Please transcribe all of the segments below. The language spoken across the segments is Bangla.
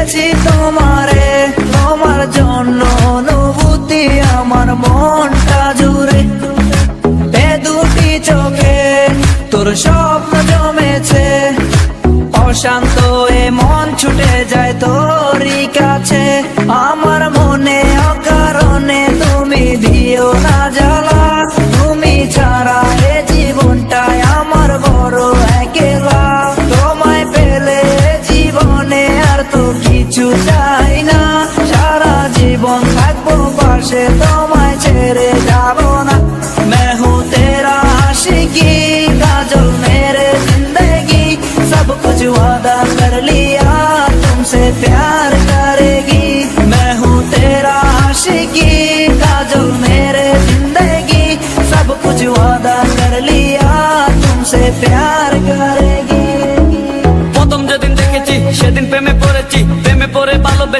পেয়েছি তোমারে, তোমার জন্য অনুভূতি আমার মনটা জুড়ে। এ দুটি চোখে তোর স্বপ্ন জমেছে, অশান্ত এ মন ছুটে যায় তোরই কাছে। আমার মনে অকারণে তুমি দিও না যা পাশে তোমায় ছেড়ে যাব না मैं हूँ तेरा आशिकी काजल मेरे जिंदगी सब कुछ वादा कर लिया तुमसे प्यार करेगी मैं हूँ तेरा आशिकी काजल मेरे जिंदगी सब कुछ वादा कर लिया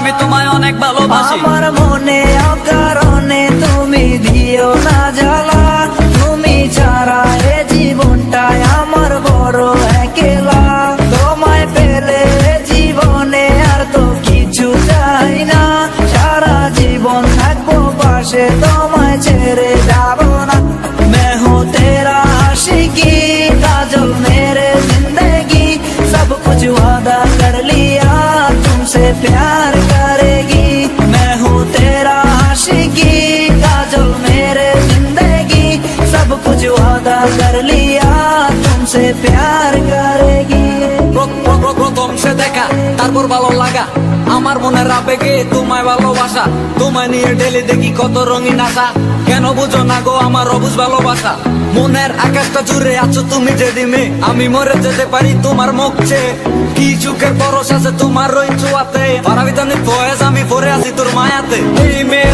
আমি তোমায় অনেক ভালোবাসি আমার মনে অকারণে তুমি দিও না জ্বালা তুমি ছাড়া এ জীবনটাই আমার বড় একলা তোমায় পেলে এ জীবনে আর তো কিছু চাই না সারা জীবন থাকবো পাশে তোমায় ছেড়ে যাব না मैं हूँ तेरा आशिकी काजल मेरे जिंदगी सब कुछ वादा कर लिया तुमसे प्यार कर लिया तुमसे प्यार करेगी প্র- প্র- প্র- প্রথম সে দেখা তারপর ভালো লাগা আমার মনের আবেগে তোমায় ভালোবাসা তোমায় নিয়ে ডেলি দেখি কত রঙিন আশা কেন বুঝো না গো আমার অবুঝ ভালোবাসা মনের আকাশটা জুড়ে আছো তুমি যেদিনে আমি মরে যেতে পারি তোমার মুখ চেয়ে কি চুকের পরশ আছে তোমার ওই চুয়াতে পারাবিতানি ফয়েজ আমি পরে আছি তোর মায়াতে এই মেয়ে